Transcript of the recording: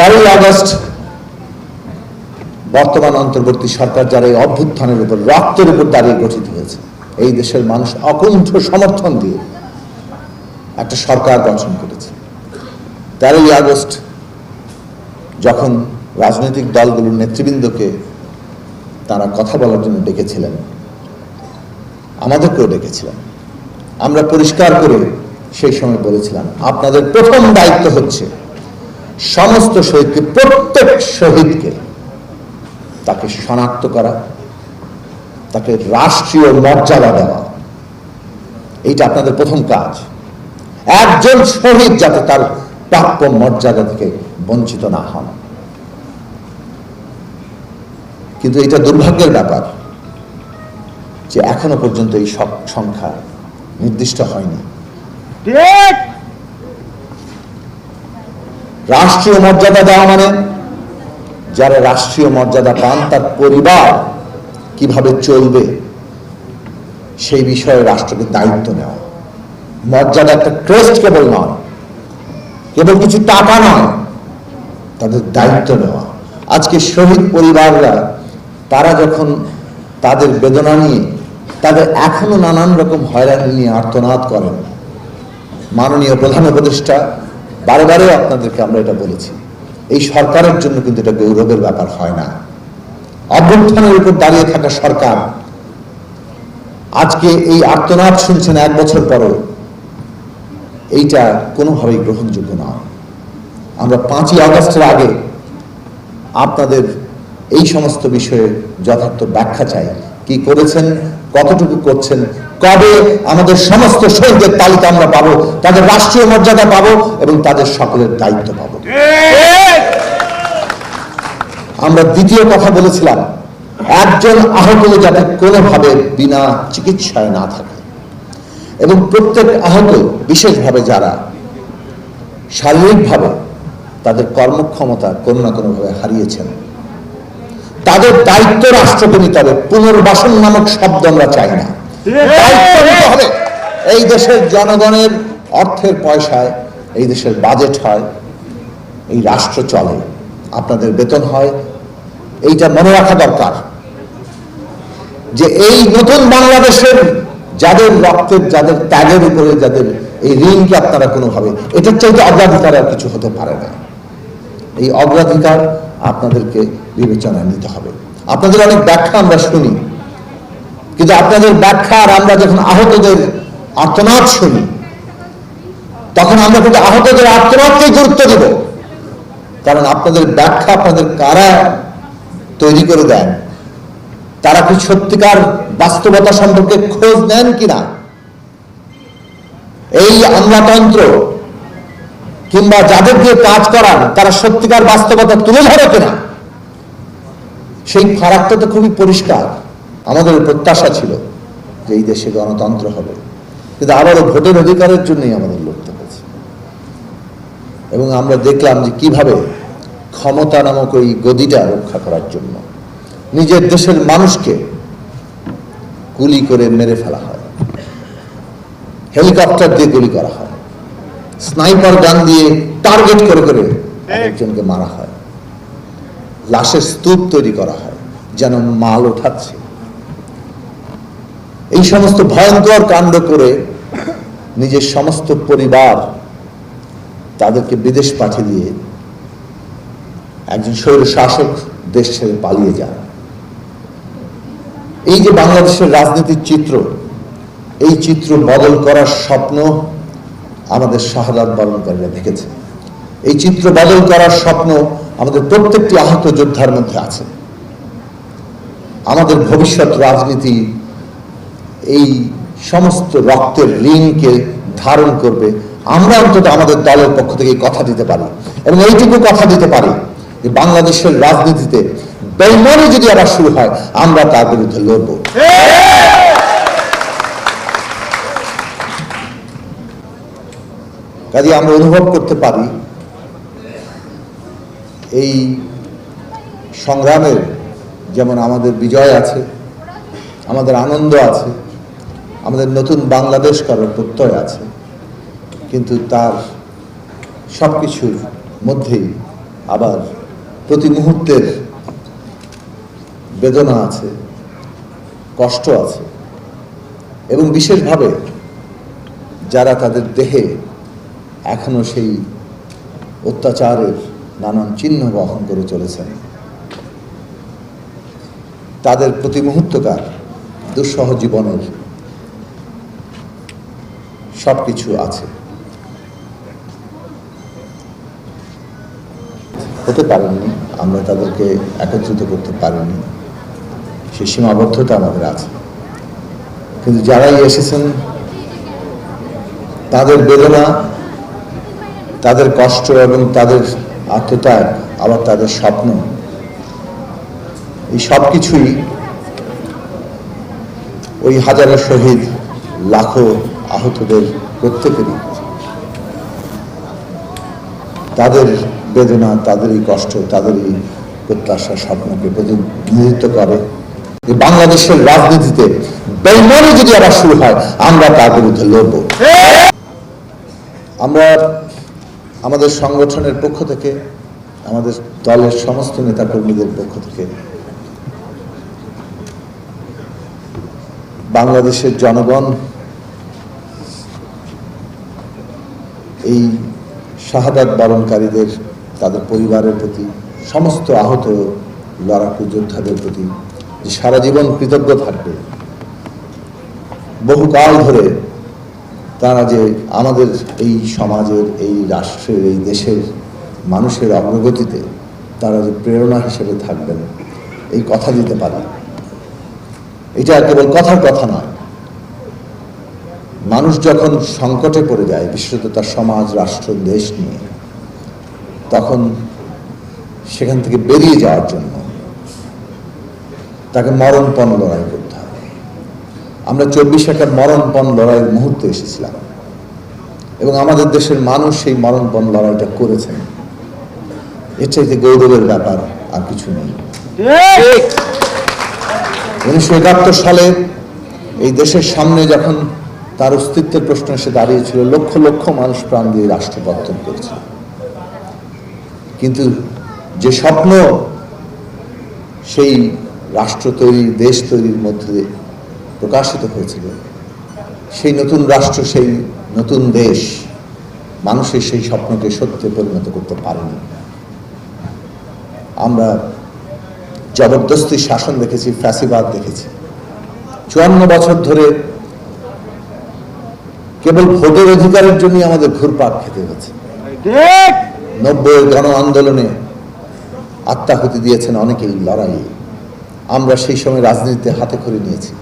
তেরোই আগস্ট বর্তমান অন্তর্বর্তী সরকার যারা এই অভ্যুত্থানের উপর, রক্তের উপর দাঁড়িয়ে গঠিত হয়েছে, এই দেশের মানুষ অকুণ্ঠ সমর্থন দিয়ে একটা সরকার গঠন করেছে। তেরোই আগস্ট যখন রাজনৈতিক দলগুলোর নেতৃবৃন্দকে তারা কথা বলার জন্য ডেকেছিলেন, আমাদেরকেও ডেকেছিলেন। আমরা পরিষ্কার করে সেই সময় বলেছিলাম, আপনাদের প্রথম দায়িত্ব হচ্ছে সমস্ত শহীদকে, প্রত্যেক শহীদকে তাকে শনাক্ত করা, তাকে রাষ্ট্রীয় মর্যাদা দেওয়া। এইটা আপনাদের প্রথম কাজ। একজন শহীদ যাতে তার প্রাপ্য মর্যাদা থেকে বঞ্চিত না হন। কিন্তু এটা দুর্ভাগ্যের ব্যাপার যে এখনও পর্যন্ত এই সব সংখ্যা নির্দিষ্ট হয়নি। ঠিক। রাষ্ট্রীয় মর্যাদা দেওয়া মানে? যারা রাষ্ট্রীয় মর্যাদা পান, তার পরিবার কীভাবে চলবে? সেই বিষয়ে রাষ্ট্রকে দায়িত্ব নেওয়া। মর্যাদা একটা ট্রেস্ট কেবল নয়, কেবল কিছু টাকা নয়, তাদের দায়িত্ব নেওয়া। আজকে শহীদ পরিবাররা, তারা যখন তাদের বেদনা নিয়ে, তাদের এখনও নানান রকম হয়রানি নিয়ে আর্তনাদ করেন। মাননীয় প্রধান উপদেষ্টা বারে বারে আপনাদেরকে আমরা এটা বলেছি। এই সরকারের জন্য কিন্তু এটা গৌরবের ব্যাপার হয় না। অভ্যুত্থানের উপর দাঁড়িয়ে থাকা সরকার আজকে এই আর্তনাদ শুনছেন এক বছর পরও, এইটা কোনোভাবেই গ্রহণযোগ্য নয়। আমরা পাঁচই আগস্টের আগে আপনাদের এই সমস্ত বিষয়ে যথার্থ ব্যাখ্যা চাই। কি করেছেন, কতটুকু করছেন কবে আমাদের সমস্ত শহীদের তালিকা আমরা পাবো, তাদের রাষ্ট্রীয় মর্যাদা পাবো এবং তাদের সকলের দায়িত্ব পাবো। আমরা দ্বিতীয় কথা বলেছিলাম, একজন আহত যাতে কোনোভাবে বিনা চিকিৎসায় না থাকে। এবং প্রত্যেক আহত, বিশেষভাবে যারা শারীরিকভাবে তাদের কর্মক্ষমতা কোনো না কোনোভাবে হারিয়েছেন, তাদের দায়িত্ব রাষ্ট্রকে নিতে হবে পুনর্বাসন নামক শব্দ আমরা চাই না। হবে। এই দেশের জনগণের অর্থের পয়সায় এই দেশের বাজেট হয় এই রাষ্ট্র চলে আপনাদের বেতন হয় এইটা মনে রাখা দরকার। যে এই নতুন বাংলাদেশের যাদের রক্তের যাদের ত্যাগের উপরে যাদের এই ঋণকে আপনারা কোনোভাবে এটার চাইতে অগ্রাধিকার আর কিছু হতে পারে না। এই অগ্রাধিকার আপনাদেরকে বিবেচনায় নিতে হবে। আপনাদের অনেক ব্যাখ্যা আমরা শুনি। কিন্তু আপনাদের ব্যাখ্যা আর আমরা যখন আহতদের আর্তনাদ শুনি, তখন আমরা কিন্তু আহতদের আর্তনাদকে গুরুত্ব দেব। কারণ আপনাদের ব্যাখ্যা আপনাদের কারা তৈরি করে দেন তারা কি সত্যিকার বাস্তবতা সম্পর্কে খোঁজ নেন কিনা? এই আমলাতন্ত্র কিংবা যাদের দিয়ে কাজ করান তারা সত্যিকার বাস্তবতা তুলে ধরে কিনা? সেই ফারাকটা তো খুবই পরিষ্কার। আমাদের প্রত্যাশা ছিল যে এই দেশে গণতন্ত্র হবে। কিন্তু আবারও ভোটের অধিকারের জন্যই আমাদের লড়তে হয়েছে। এবং আমরা দেখলাম যে কীভাবে ক্ষমতা নামক ওই গদিটা রক্ষা করার জন্য নিজের দেশের মানুষকে গুলি করে মেরে ফেলা হয়। হেলিকপ্টার দিয়ে গুলি করা হয়। স্নাইপার গান দিয়ে টার্গেট করে করে একজনকে মারা হয়। লাশের স্তূপ তৈরি করা হয়, যেন মাল ওঠাচ্ছে। এই সমস্ত ভয়ঙ্কর কাণ্ড করে নিজের সমস্ত পরিবার তাদেরকে বিদেশ পাঠিয়ে দিয়ে একজন স্বৈর শাসক দেশ ছেড়ে পালিয়ে যান এই যে বাংলাদেশের রাজনীতির চিত্র, এই চিত্র বদল করার স্বপ্ন আমাদের শাহাদাত বরণকারীরা দেখেছে। এই চিত্র বদল করার স্বপ্ন আমাদের প্রত্যেকটি আহত যোদ্ধার মধ্যে আছে। আমাদের ভবিষ্যৎ রাজনীতি এই সমস্ত রক্তের ঋণকে ধারণ করবে। আমরা অন্তত আমাদের দলের পক্ষ থেকে কথা দিতে পারি এবং এইটুকু কথা দিতে পারি যে বাংলাদেশের রাজনীতিতে বেইমানি যদি আবার শুরু হয়, আমরা তার বিরুদ্ধে লড়বো। কাজে আমরা অনুভব করতে পারি, এই সংগ্রামের যেমন আমাদের বিজয় আছে, আমাদের আনন্দ আছে আমাদের নতুন বাংলাদেশ করার প্রত্যয় আছে। কিন্তু তার সব কিছুর মধ্যেই আবার প্রতি মুহূর্তের বেদনা আছে, কষ্ট আছে এবং বিশেষভাবে যারা তাদের দেহে এখনও সেই অত্যাচারের নানান চিহ্ন বহন করে চলেছেন, তাদের প্রতি মুহূর্তকার দুঃসহ জীবনের সব কিছু আছে। হতে পারেননি, আমরা তাদেরকে একত্রিত করতে পারিনি। সেই সীমাবদ্ধতা আমাদের আছে। কিন্তু যারাই এসেছেন, তাদের বেদনা, তাদের কষ্ট এবং তাদের আত্মত্যাগ আবার তাদের স্বপ্ন, এই সব কিছুই ওই হাজারো শহীদ, লাখো আহতদের প্রত্যেকেরই তাদের বেদনা তাদের এই কষ্ট তাদের এই প্রত্যাশা স্বপ্নকে প্রতিনিধিত্ব করে। বাংলাদেশের রাজনীতিতে বেইমানি যদি আবার শুরু হয়, আমরা তার বিরুদ্ধে লড়ব। আমরা আমাদের সংগঠনের পক্ষ থেকে, আমাদের দলের সমস্ত নেতাকর্মীদের পক্ষ থেকে, বাংলাদেশের জনগণ এই শাহাদাত বরণকারীদের, তাদের পরিবারের প্রতি, সমস্ত আহত লড়াকু যোদ্ধাদের প্রতি যে সারা জীবন কৃতজ্ঞ থাকবে বহুকাল ধরে তারা যে আমাদের এই সমাজের, এই রাষ্ট্রের, এই দেশের মানুষের অগ্রগতিতে তারা যে প্রেরণা হিসেবে থাকবেন, এই কথা দিতে পারি। এটা কেবল কথার কথা নয় মানুষ যখন সংকটে পড়ে যায় বিশেষত তার সমাজ রাষ্ট্র দেশ নিয়ে তখন সেখান থেকে বেরিয়ে যাওয়ার জন্য তাকে মরণপণ লড়াই করতে হবে আমরা চব্বিশ একটা মরণপণ লড়াইয়ের মুহূর্তে এসেছিলাম এবং আমাদের দেশের মানুষ সেই মরণপণ লড়াইটা করেছেন। এর চাইতে গৌরবের ব্যাপার আর কিছু নেই। উনিশশো একাত্তর সালে এই দেশের সামনে যখন তার অস্তিত্বের প্রশ্ন এসে দাঁড়িয়েছিল, লক্ষ লক্ষ মানুষ প্রাণ দিয়ে রাষ্ট্র পত্তন করেছিল। কিন্তু যে স্বপ্ন সেই রাষ্ট্র তৈরি দেশ তৈরির মধ্যে প্রকাশিত হয়েছিল, সেই নতুন রাষ্ট্র, সেই নতুন দেশ মানুষের সেই স্বপ্নকে সত্যে পরিণত করতে পারেনি। আমরা জবরদস্তি শাসন দেখেছি, ফ্যাসিবাদ দেখেছি। চুয়ান্ন বছর ধরে কেবল ভোটের অধিকারের জন্য আমাদের ঘুরপাক খেতে হচ্ছে। নব্বই গণ আন্দোলনে আত্মাহুতি দিয়েছেন অনেকেই লড়াইয়ে। আমরা সেই সময় রাজনীতিতে হাতে করে নিয়েছি।